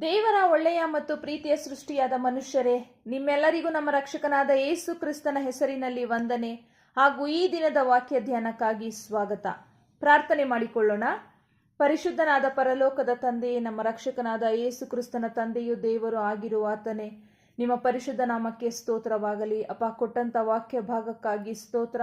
ದೇವರ ಒಳ್ಳೆಯ ಮತ್ತು ಪ್ರೀತಿಯ ಸೃಷ್ಟಿಯಾದ ಮನುಷ್ಯರೇ, ನಿಮ್ಮೆಲ್ಲರಿಗೂ ನಮ್ಮ ರಕ್ಷಕನಾದ ಯೇಸು ಕ್ರಿಸ್ತನ ಹೆಸರಿನಲ್ಲಿ ವಂದನೆ ಹಾಗೂ ಈ ದಿನದ ವಾಕ್ಯ ಧ್ಯಾನಕ್ಕಾಗಿ ಸ್ವಾಗತ. ಪ್ರಾರ್ಥನೆ ಮಾಡಿಕೊಳ್ಳೋಣ. ಪರಿಶುದ್ಧನಾದ ಪರಲೋಕದ ತಂದೆಯೇ, ನಮ್ಮ ರಕ್ಷಕನಾದ ಯೇಸು ಕ್ರಿಸ್ತನ ತಂದೆಯು ದೇವರು ಆಗಿರುವ ಆತನೇ. ನಿಮ್ಮ ಪರಿಶುದ್ಧ ನಾಮಕ್ಕೆ ಸ್ತೋತ್ರವಾಗಲಿ. ಅಪ್ಪ ಕೊಟ್ಟಂತ ವಾಕ್ಯ ಭಾಗಕ್ಕಾಗಿ ಸ್ತೋತ್ರ.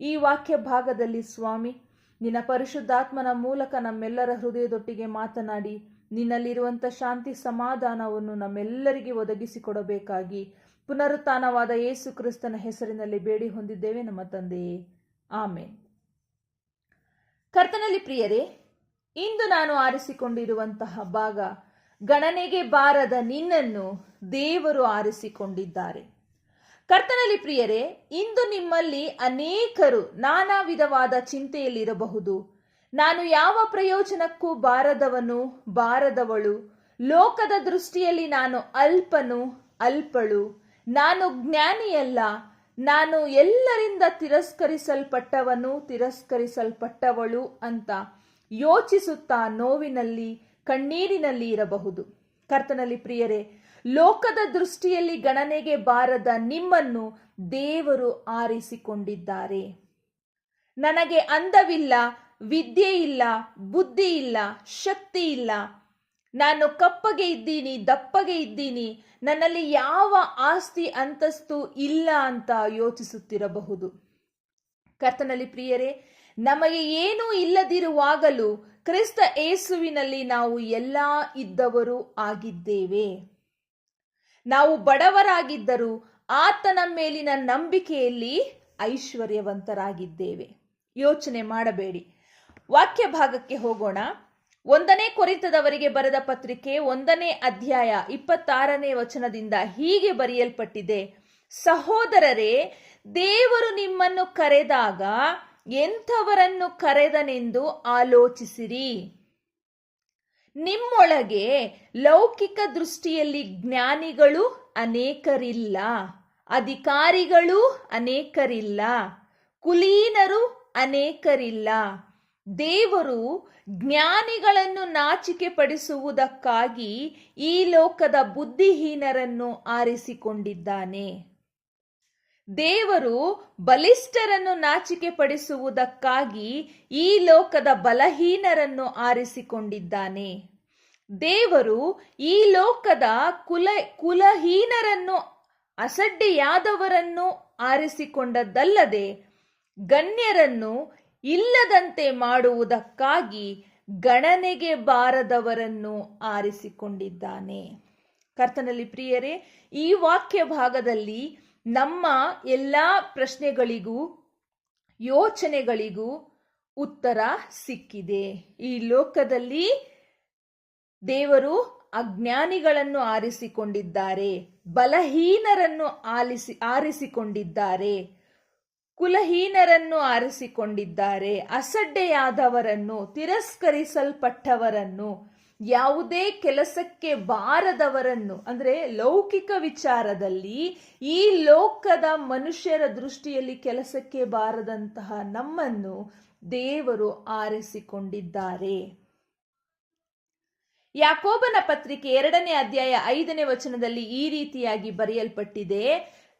ಈ ವಾಕ್ಯ ಭಾಗದಲ್ಲಿ ಸ್ವಾಮಿ, ನಿನ್ನ ಪರಿಶುದ್ಧಾತ್ಮನ ಮೂಲಕ ನಮ್ಮೆಲ್ಲರ ಹೃದಯದೊಟ್ಟಿಗೆ ಮಾತನಾಡಿ. ನಿನ್ನಲ್ಲಿರುವಂಥ ಶಾಂತಿ ಸಮಾಧಾನವನ್ನು ನಮ್ಮೆಲ್ಲರಿಗೆ ಒದಗಿಸಿಕೊಡಬೇಕಾಗಿ ಪುನರುತ್ಥಾನವಾದ ಯೇಸು ಕ್ರಿಸ್ತನ ಹೆಸರಿನಲ್ಲಿ ಬೇಡಿ ಹೊಂದಿದ್ದೇವೆ, ನಮ್ಮ ತಂದೆಯೇ ಆಮೇನ್. ಕರ್ತನಲ್ಲಿ ಪ್ರಿಯರೇ, ಇಂದು ನಾನು ಆರಿಸಿಕೊಂಡಿರುವಂತಹ ಭಾಗ ಗಣನೆಗೆ ಬಾರದ ನಿನ್ನನ್ನು ದೇವರು ಆರಿಸಿಕೊಂಡಿದ್ದಾರೆ. ಕರ್ತನಲ್ಲಿ ಪ್ರಿಯರೇ, ಇಂದು ನಿಮ್ಮಲ್ಲಿ ಅನೇಕರು ನಾನಾ ವಿಧವಾದ ಚಿಂತೆಯಲ್ಲಿರಬಹುದು. ನಾನು ಯಾವ ಪ್ರಯೋಜನಕ್ಕೂ ಬಾರದವನು, ಬಾರದವಳು. ಲೋಕದ ದೃಷ್ಟಿಯಲ್ಲಿ ನಾನು ಅಲ್ಪನು, ಅಲ್ಪಳು. ನಾನು ಜ್ಞಾನಿಯಲ್ಲ. ನಾನು ಎಲ್ಲರಿಂದ ತಿರಸ್ಕರಿಸಲ್ಪಟ್ಟವನು, ತಿರಸ್ಕರಿಸಲ್ಪಟ್ಟವಳು ಅಂತ ಯೋಚಿಸುತ್ತಾ ನೋವಿನಲ್ಲಿ, ಕಣ್ಣೀರಿನಲ್ಲಿ ಇರಬಹುದು. ಕರ್ತನಲ್ಲಿ ಪ್ರಿಯರೇ, ಲೋಕದ ದೃಷ್ಟಿಯಲ್ಲಿ ಗಣನೆಗೆ ಬಾರದ ನಿಮ್ಮನ್ನು ದೇವರು ಆರಿಸಿಕೊಂಡಿದ್ದಾರೆ. ನನಗೆ ಅಂದವಿಲ್ಲ ವಿದ್ಯೆ ಇಲ್ಲ, ಬುದ್ಧಿ ಇಲ್ಲ, ಶಕ್ತಿ ಇಲ್ಲ. ನಾನು ಕಪ್ಪಗೆ ಇದ್ದೀನಿ, ದಪ್ಪಗೆ ಇದ್ದೀನಿ. ನನ್ನಲ್ಲಿ ಯಾವ ಆಸ್ತಿ, ಅಂತಸ್ತು ಇಲ್ಲ ಅಂತ ಯೋಚಿಸುತ್ತಿರಬಹುದು. ಕರ್ತನಲ್ಲಿ ಪ್ರಿಯರೇ, ನಮಗೆ ಏನೂ ಇಲ್ಲದಿರುವಾಗಲೂ ಕ್ರಿಸ್ತ ಏಸುವಿನಲ್ಲಿ ನಾವು ಎಲ್ಲ ಇದ್ದವರು ಆಗಿದ್ದೇವೆ. ನಾವು ಬಡವರಾಗಿದ್ದರೂ ಆತನ ಮೇಲಿನ ನಂಬಿಕೆಯಲ್ಲಿ ಐಶ್ವರ್ಯವಂತರಾಗಿದ್ದೇವೆ. ಯೋಚನೆ ಮಾಡಬೇಡಿ. ವಾಕ್ಯ ಭಾಗಕ್ಕೆ ಹೋಗೋಣ. ಒಂದನೇ ಕೊರಿತದವರಿಗೆ ಬರೆದ ಪತ್ರಿಕೆ ಒಂದನೇ ಅಧ್ಯಾಯ ಇಪ್ಪತ್ತಾರನೇ ವಚನದಿಂದ ಹೀಗೆ ಬರೆಯಲ್ಪಟ್ಟಿದೆ. ಸಹೋದರರೇ, ದೇವರು ನಿಮ್ಮನ್ನು ಕರೆದಾಗ ಎಂಥವರನ್ನು ಕರೆದನೆಂದು ಆಲೋಚಿಸಿರಿ. ನಿಮ್ಮೊಳಗೆ ಲೌಕಿಕ ದೃಷ್ಟಿಯಲ್ಲಿ ಜ್ಞಾನಿಗಳು ಅನೇಕರಿಲ್ಲ, ಅಧಿಕಾರಿಗಳು ಅನೇಕರಿಲ್ಲ, ಕುಲೀನರು ಅನೇಕರಿಲ್ಲ ದೇವರು ಜ್ಞಾನಿಗಳನ್ನು ನಾಚಿಕೆ ಪಡಿಸುವುದಕ್ಕಾಗಿ ಈ ಲೋಕದ ಬುದ್ಧಿಹೀನರನ್ನು ಆರಿಸಿಕೊಂಡಿದ್ದಾನೆ. ದೇವರು ಬಲಿಷ್ಠರನ್ನು ನಾಚಿಕೆ ಪಡಿಸುವುದಕ್ಕಾಗಿ ಈ ಲೋಕದ ಬಲಹೀನರನ್ನು ಆರಿಸಿಕೊಂಡಿದ್ದಾನೆ. ದೇವರು ಈ ಲೋಕದ ಕುಲ, ಕುಲಹೀನರನ್ನು, ಅಸಡ್ಡೆಯಾದವರನ್ನು ಆರಿಸಿಕೊಂಡದ್ದಲ್ಲದೆ ಗಣ್ಯರನ್ನು ಇಲ್ಲದಂತೆ ಮಾಡುವುದಕ್ಕಾಗಿ ಗಣನೆಗೆ ಬಾರದವರನ್ನು ಆರಿಸಿಕೊಂಡಿದ್ದಾನೆ. ಕರ್ತನಲ್ಲಿ ಪ್ರಿಯರೇ, ಈ ವಾಕ್ಯ ಭಾಗದಲ್ಲಿ ನಮ್ಮ ಎಲ್ಲ ಪ್ರಶ್ನೆಗಳಿಗೂ, ಯೋಚನೆಗಳಿಗೂ ಉತ್ತರ ಸಿಕ್ಕಿದೆ. ಈ ಲೋಕದಲ್ಲಿ ದೇವರು ಅಜ್ಞಾನಿಗಳನ್ನು ಆರಿಸಿಕೊಂಡಿದ್ದಾರೆ, ಬಲಹೀನರನ್ನು ಆಲಿಸಿ, ಆರಿಸಿಕೊಂಡಿದ್ದಾರೆ. ಕುಲಹೀನರನ್ನು ಆರಿಸಿಕೊಂಡಿದ್ದಾರೆ, ಅಸಡ್ಡೆಯಾದವರನ್ನು, ತಿರಸ್ಕರಿಸಲ್ಪಟ್ಟವರನ್ನು, ಯಾವುದೇ ಕೆಲಸಕ್ಕೆ ಬಾರದವರನ್ನು, ಅಂದರೆ ಲೌಕಿಕ ವಿಚಾರದಲ್ಲಿ ಈ ಲೋಕದ ಮನುಷ್ಯರ ದೃಷ್ಟಿಯಲ್ಲಿ ಕೆಲಸಕ್ಕೆ ಬಾರದಂತಹ ನಮ್ಮನ್ನು ದೇವರು ಆರಿಸಿಕೊಂಡಿದ್ದಾರೆ. ಯಾಕೋಬನ ಪತ್ರಿಕೆ ಎರಡನೇ ಅಧ್ಯಾಯ ಐದನೇ ವಚನದಲ್ಲಿ ಈ ರೀತಿಯಾಗಿ ಬರೆಯಲ್ಪಟ್ಟಿದೆ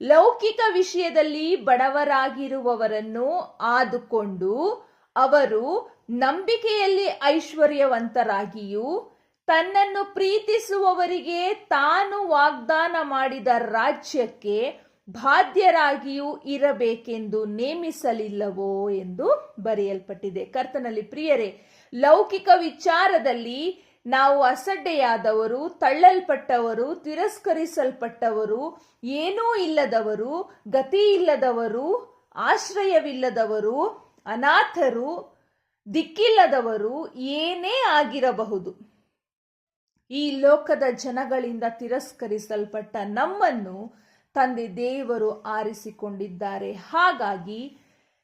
ಲೌಕಿಕ ವಿಷಯದಲ್ಲಿ ಬಡವರಾಗಿರುವವರನ್ನು ಆದುಕೊಂಡು ಅವರು ನಂಬಿಕೆಯಲ್ಲಿ ಐಶ್ವರ್ಯವಂತರಾಗಿಯೂ ತನ್ನನ್ನು ಪ್ರೀತಿಸುವವರಿಗೆ ತಾನು ವಾಗ್ದಾನ ಮಾಡಿದ ರಾಜ್ಯಕ್ಕೆ ಬಾಧ್ಯರಾಗಿಯೂ ಇರಬೇಕೆಂದು ನೇಮಿಸಲಿಲ್ಲವೋ ಎಂದು ಬರೆಯಲ್ಪಟ್ಟಿದೆ. ಕರ್ತನಲ್ಲಿ ಪ್ರಿಯರೇ, ಲೌಕಿಕ ವಿಚಾರದಲ್ಲಿ ನಾವು ಅಸಡ್ಡೆಯಾದವರು, ತಳ್ಳಲ್ಪಟ್ಟವರು, ತಿರಸ್ಕರಿಸಲ್ಪಟ್ಟವರು, ಏನೂ ಇಲ್ಲದವರು, ಗತಿ ಇಲ್ಲದವರು, ಆಶ್ರಯವಿಲ್ಲದವರು, ಅನಾಥರು, ದಿಕ್ಕಿಲ್ಲದವರು ಏನೇ ಆಗಿರಬಹುದು. ಈ ಲೋಕದ ಜನಗಳಿಂದ ತಿರಸ್ಕರಿಸಲ್ಪಟ್ಟ ನಮ್ಮನ್ನು ತಂದೆ ದೇವರು ಆರಿಸಿಕೊಂಡಿದ್ದಾರೆ. ಹಾಗಾಗಿ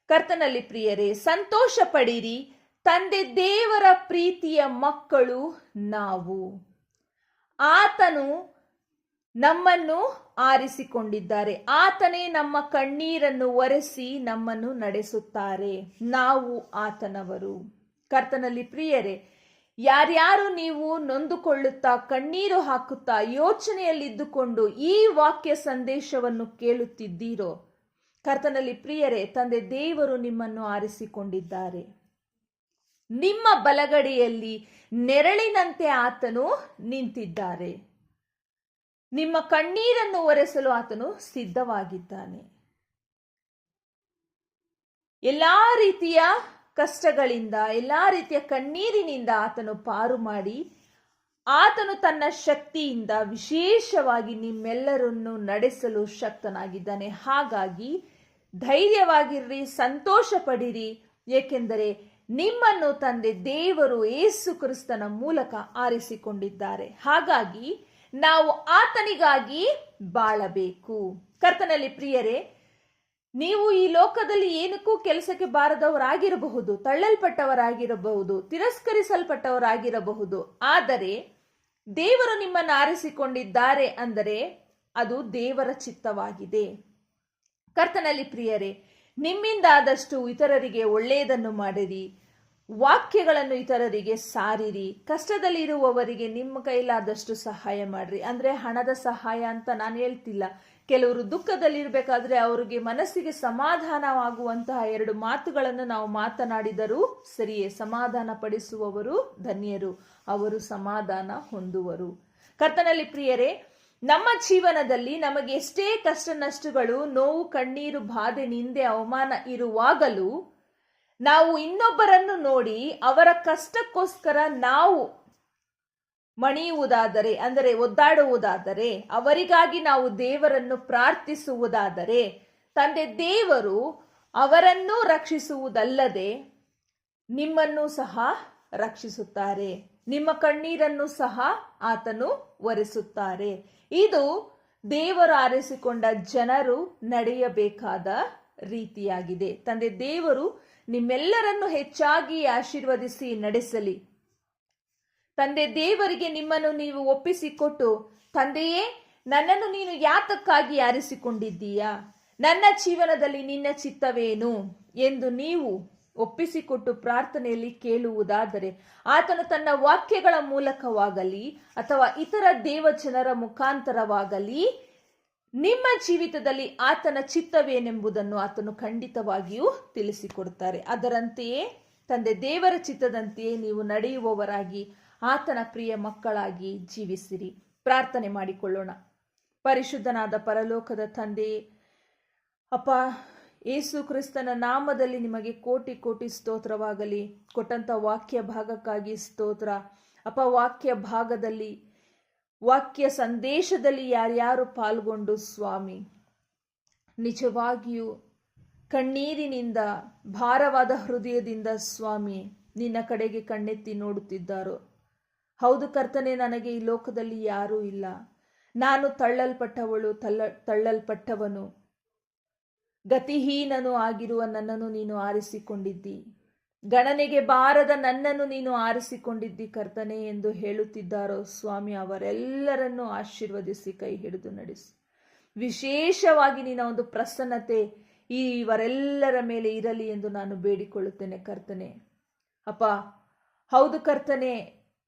ಕರ್ತನಲ್ಲಿ ಪ್ರಿಯರೇ ಸಂತೋಷ ಪಡಿರಿ ತಂದೆ ದೇವರ ಪ್ರೀತಿಯ ಮಕ್ಕಳು ನಾವು. ಆತನು ನಮ್ಮನ್ನು ಆರಿಸಿಕೊಂಡಿದ್ದಾರೆ. ಆತನೇ ನಮ್ಮ ಕಣ್ಣೀರನ್ನು ಒರೆಸಿ ನಮ್ಮನ್ನು ನಡೆಸುತ್ತಾರೆ. ನಾವು ಆತನವರು. ಕರ್ತನಲ್ಲಿ ಪ್ರಿಯರೇ, ಯಾರ್ಯಾರು ನೀವು ನೊಂದುಕೊಳ್ಳುತ್ತಾ ಕಣ್ಣೀರು ಹಾಕುತ್ತಾ ಯೋಚನೆಯಲ್ಲಿದ್ದುಕೊಂಡು ಈ ವಾಕ್ಯ ಸಂದೇಶವನ್ನು ಕೇಳುತ್ತಿದ್ದೀರೋ, ಕರ್ತನಲ್ಲಿ ಪ್ರಿಯರೇ, ತಂದೆ ದೇವರು ನಿಮ್ಮನ್ನು ಆರಿಸಿಕೊಂಡಿದ್ದಾರೆ. ನಿಮ್ಮ ಬಲಗಡೆಯಲ್ಲಿ ನೆರಳಿನಂತೆ ಆತನು ನಿಂತಿದ್ದಾರೆ. ನಿಮ್ಮ ಕಣ್ಣೀರನ್ನು ಒರೆಸಲು ಆತನು ಸಿದ್ಧವಾಗಿದ್ದಾನೆ. ಎಲ್ಲ ರೀತಿಯ ಕಷ್ಟಗಳಿಂದ, ಎಲ್ಲ ರೀತಿಯ ಕಣ್ಣೀರಿನಿಂದ ಆತನು ಪಾರು ಮಾಡಿ, ಆತನು ತನ್ನ ಶಕ್ತಿಯಿಂದ ವಿಶೇಷವಾಗಿ ನಿಮ್ಮೆಲ್ಲರನ್ನು ನಡೆಸಲು ಶಕ್ತನಾಗಿದ್ದಾನೆ. ಹಾಗಾಗಿ ಧೈರ್ಯವಾಗಿರ್ರಿ ಸಂತೋಷ ಪಡಿರಿ ಏಕೆಂದರೆ ನಿಮ್ಮನ್ನು ತಂದೆ ದೇವರು ಏಸು ಕ್ರಿಸ್ತನ ಮೂಲಕ ಆರಿಸಿಕೊಂಡಿದ್ದಾರೆ. ಹಾಗಾಗಿ ನಾವು ಆತನಿಗಾಗಿ ಬಾಳಬೇಕು. ಕರ್ತನಲ್ಲಿ ಪ್ರಿಯರೇ, ನೀವು ಈ ಲೋಕದಲ್ಲಿ ಏನಕ್ಕೂ ಕೆಲಸಕ್ಕೆ ಬಾರದವರಾಗಿರಬಹುದು, ತಳ್ಳಲ್ಪಟ್ಟವರಾಗಿರಬಹುದು, ತಿರಸ್ಕರಿಸಲ್ಪಟ್ಟವರಾಗಿರಬಹುದು. ಆದರೆ ದೇವರು ನಿಮ್ಮನ್ನು ಆರಿಸಿಕೊಂಡಿದ್ದಾರೆ ಅಂದರೆ ಅದು ದೇವರ ಚಿತ್ತವಾಗಿದೆ. ಕರ್ತನಲ್ಲಿ ಪ್ರಿಯರೇ ನಿಮ್ಮಿಂದ ಆದಷ್ಟು ಇತರರಿಗೆ ಒಳ್ಳೆಯದನ್ನು ಮಾಡಿರಿ. ವಾಕ್ಯಗಳನ್ನು ಇತರರಿಗೆ ಸಾರಿರಿ. ಕಷ್ಟದಲ್ಲಿ ಇರುವವರಿಗೆ ನಿಮ್ಮ ಕೈಲಾದಷ್ಟು ಸಹಾಯ ಮಾಡಿರಿ. ಅಂದ್ರೆ ಹಣದ ಸಹಾಯ ಅಂತ ನಾನು ಹೇಳ್ತಿಲ್ಲ. ಕೆಲವರು ದುಃಖದಲ್ಲಿರ್ಬೇಕಾದ್ರೆ ಅವರಿಗೆ ಮನಸ್ಸಿಗೆ ಸಮಾಧಾನವಾಗುವಂತಹ ಎರಡು ಮಾತುಗಳನ್ನು ನಾವು ಮಾತನಾಡಿದರೂ ಸರಿಯೇ ಸಮಾಧಾನ ಪಡಿಸುವವರು ಧನ್ಯರು. ಅವರು ಸಮಾಧಾನ ಹೊಂದುವರು. ಕರ್ತನಲ್ಲಿ ಪ್ರಿಯರೇ ನಮ್ಮ ಜೀವನದಲ್ಲಿ ನಮಗೆ ಎಷ್ಟೇ ಕಷ್ಟ ನಷ್ಟಗಳು, ನೋವು, ಕಣ್ಣೀರು, ಬಾಧೆ, ನಿಂದೆ, ಅವಮಾನ ಇರುವಾಗಲೂ ನಾವು ಇನ್ನೊಬ್ಬರನ್ನು ನೋಡಿ ಅವರ ಕಷ್ಟಕ್ಕೋಸ್ಕರ ನಾವು ಮಣಿಯುವುದಾದರೆ, ಅಂದರೆ ಒದ್ದಾಡುವುದಾದರೆ, ಅವರಿಗಾಗಿ ನಾವು ದೇವರನ್ನು ಪ್ರಾರ್ಥಿಸುವುದಾದರೆ, ತಂದೆ ದೇವರು ಅವರನ್ನು ರಕ್ಷಿಸುವುದಲ್ಲದೆ ನಿಮ್ಮನ್ನು ಸಹ ರಕ್ಷಿಸುತ್ತಾರೆ. ನಿಮ್ಮ ಕಣ್ಣೀರನ್ನು ಸಹ ಆತನು ಒರೆಸುತ್ತಾರೆ. ಇದು ದೇವರು ಆರಿಸಿಕೊಂಡ ಜನರು ನಡೆಯಬೇಕಾದ ರೀತಿಯಾಗಿದೆ. ತಂದೆ ದೇವರು ನಿಮ್ಮೆಲ್ಲರನ್ನು ಹೆಚ್ಚಾಗಿ ಆಶೀರ್ವದಿಸಿ ನಡೆಸಲಿ. ತಂದೆ ದೇವರಿಗೆ ನಿಮ್ಮನ್ನು ನೀವು ಒಪ್ಪಿಸಿಕೊಟ್ಟು, ತಂದೆಯೇ, ನನ್ನನ್ನು ನೀನು ಯಾತಕ್ಕಾಗಿ ಆರಿಸಿಕೊಂಡಿದ್ದೀಯಾ? ನನ್ನ ಜೀವನದಲ್ಲಿ ನಿನ್ನ ಚಿತ್ತವೇನು? ಎಂದು ನೀವು ಒಪ್ಪಿಸಿಕೊಟ್ಟು ಪ್ರಾರ್ಥನೆಯಲ್ಲಿ ಕೇಳುವುದಾದರೆ ಆತನು ತನ್ನ ವಾಕ್ಯಗಳ ಮೂಲಕವಾಗಲಿ ಅಥವಾ ಇತರ ದೇವಜನರ ಮುಖಾಂತರವಾಗಲಿ ನಿಮ್ಮ ಜೀವಿತದಲ್ಲಿ ಆತನ ಚಿತ್ತವೇನೆಂಬುದನ್ನು ಆತನು ಖಂಡಿತವಾಗಿಯೂ ತಿಳಿಸಿಕೊಡ್ತಾರೆ ಅದರಂತೆಯೇ ತಂದೆ ದೇವರ ಚಿತ್ತದಂತೆಯೇ ನೀವು ನಡೆಯುವವರಾಗಿ ಆತನ ಪ್ರಿಯ ಮಕ್ಕಳಾಗಿ ಜೀವಿಸಿರಿ. ಪ್ರಾರ್ಥನೆ ಮಾಡಿಕೊಳ್ಳೋಣ. ಪರಿಶುದ್ಧನಾದ ಪರಲೋಕದ ತಂದೆಯೇ ಅಪ್ಪ ಏಸು ಕ್ರಿಸ್ತನ ನಾಮದಲ್ಲಿ ನಿಮಗೆ ಕೋಟಿ ಕೋಟಿ ಸ್ತೋತ್ರವಾಗಲಿ. ಕೊಟ್ಟಂತ ವಾಕ್ಯ ಭಾಗಕ್ಕಾಗಿ ಸ್ತೋತ್ರ. ಅಪವಾಕ್ಯ ವಾಕ್ಯ ಭಾಗದಲ್ಲಿ, ವಾಕ್ಯ ಸಂದೇಶದಲ್ಲಿ ಯಾರ್ಯಾರು ಪಾಲ್ಗೊಂಡು ಸ್ವಾಮಿ, ನಿಜವಾಗಿಯೂ ಕಣ್ಣೀರಿನಿಂದ, ಭಾರವಾದ ಹೃದಯದಿಂದ ಸ್ವಾಮಿ, ನಿನ್ನ ಕಡೆಗೆ ಕಣ್ಣೆತ್ತಿ ನೋಡುತ್ತಿದ್ದಾರೋ? ಹೌದು ಕರ್ತನೆ, ನನಗೆ ಈ ಲೋಕದಲ್ಲಿ ಯಾರೂ ಇಲ್ಲ. ನಾನು ತಳ್ಳಲ್ಪಟ್ಟವಳು, ತಳ್ಳ, ತಳ್ಳಲ್ಪಟ್ಟವನು. ಗತಿಹೀನನು ಆಗಿರುವ ನನ್ನನ್ನು ನೀನು ಆರಿಸಿಕೊಂಡಿದ್ದಿ. ಗಣನೆಗೆ ಬಾರದ ನನ್ನನ್ನು ನೀನು ಆರಿಸಿಕೊಂಡಿದ್ದಿ ಕರ್ತನೆ ಎಂದು ಹೇಳುತ್ತಿದ್ದಾರೋ ಸ್ವಾಮಿ, ಅವರೆಲ್ಲರನ್ನು ಆಶೀರ್ವದಿಸಿ ಕೈ ಹಿಡಿದು ನಡೆಸಿ. ವಿಶೇಷವಾಗಿ ನಿನ್ನ ಒಂದು ಪ್ರಸನ್ನತೆ ಈ ಇವರೆಲ್ಲರ ಮೇಲೆ ಇರಲಿ ಎಂದು ನಾನು ಬೇಡಿಕೊಳ್ಳುತ್ತೇನೆ ಕರ್ತನೆ. ಅಪ್ಪ, ಹೌದು ಕರ್ತನೆ,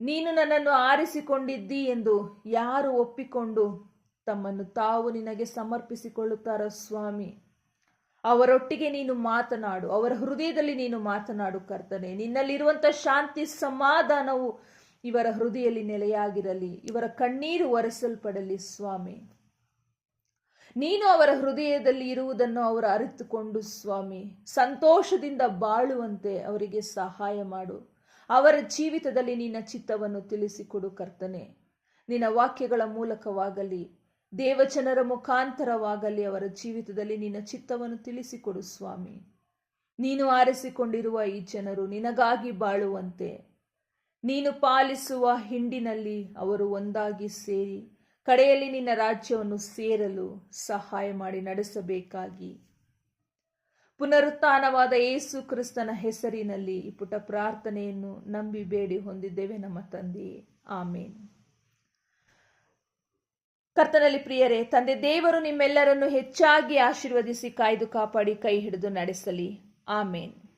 ನೀನು ನನ್ನನ್ನು ಆರಿಸಿಕೊಂಡಿದ್ದಿ ಎಂದು ಯಾರು ಒಪ್ಪಿಕೊಂಡು ತಮ್ಮನ್ನು ತಾವು ನಿನಗೆ ಸಮರ್ಪಿಸಿಕೊಳ್ಳುತ್ತಾರೋ ಸ್ವಾಮಿ? ಅವರೊಟ್ಟಿಗೆ ನೀನು ಮಾತನಾಡು, ಅವರ ಹೃದಯದಲ್ಲಿ ನೀನು ಮಾತನಾಡು ಕರ್ತನೆ. ನಿನ್ನಲ್ಲಿರುವಂಥ ಶಾಂತಿ, ಸಮಾಧಾನವು ಇವರ ಹೃದಯದಲ್ಲಿ ನೆಲೆಯಾಗಿರಲಿ, ಇವರ ಕಣ್ಣೀರು ಒರೆಸಲ್ಪಡಲಿ ಸ್ವಾಮಿ. ನೀನು ಅವರ ಹೃದಯದಲ್ಲಿ ಇರುವುದನ್ನು ಅವರು ಅರಿತುಕೊಂಡು ಸ್ವಾಮಿ. ಸಂತೋಷದಿಂದ ಬಾಳುವಂತೆ ಅವರಿಗೆ ಸಹಾಯ ಮಾಡು. ಅವರ ಜೀವಿತದಲ್ಲಿ ನಿನ್ನ ಚಿತ್ತವನ್ನು ತಿಳಿಸಿಕೊಡು ಕರ್ತನೆ. ನಿನ್ನ ವಾಕ್ಯಗಳ ಮೂಲಕವಾಗಲಿ ದೇವಜನರ ಮುಖಾಂತರವಾಗಲಿ ಅವರ ಜೀವಿತದಲ್ಲಿ ನಿನ್ನ ಚಿತ್ತವನ್ನು ತಿಳಿಸಿಕೊಡು ಸ್ವಾಮಿ. ನೀನು ಆರಿಸಿಕೊಂಡಿರುವ ಈ ಜನರು ನಿನಗಾಗಿ ಬಾಳುವಂತೆ. ನೀನು ಪಾಲಿಸುವ ಹಿಂಡಿನಲ್ಲಿ ಅವರು ಒಂದಾಗಿ ಸೇರಿ ಕಡೆಯಲ್ಲಿ ನಿನ್ನ ರಾಜ್ಯವನ್ನು ಸೇರಲು ಸಹಾಯ ಮಾಡಿ ನಡೆಸಬೇಕಾಗಿ. ಪುನರುತ್ಥಾನವಾದ ಯೇಸು ಕ್ರಿಸ್ತನ ಹೆಸರಿನಲ್ಲಿ ಈ ಪುಟ ಪ್ರಾರ್ಥನೆಯನ್ನು ನಂಬಿ ಬೇಡಿ ಹೊಂದಿದ್ದೇವೆ ನಮ್ಮ ತಂದೆಯೇ. ಆಮೇನ್. ಕರ್ತನಲ್ಲಿ ಪ್ರಿಯರೇ ತಂದೆ ದೇವರು ನಿಮ್ಮೆಲ್ಲರನ್ನು ಹೆಚ್ಚಾಗಿ ಆಶೀರ್ವದಿಸಿ ಕಾಯ್ದು ಕಾಪಾಡಿ ಕೈ ಹಿಡಿದು ನಡೆಸಲಿ. ಆಮೇನ್.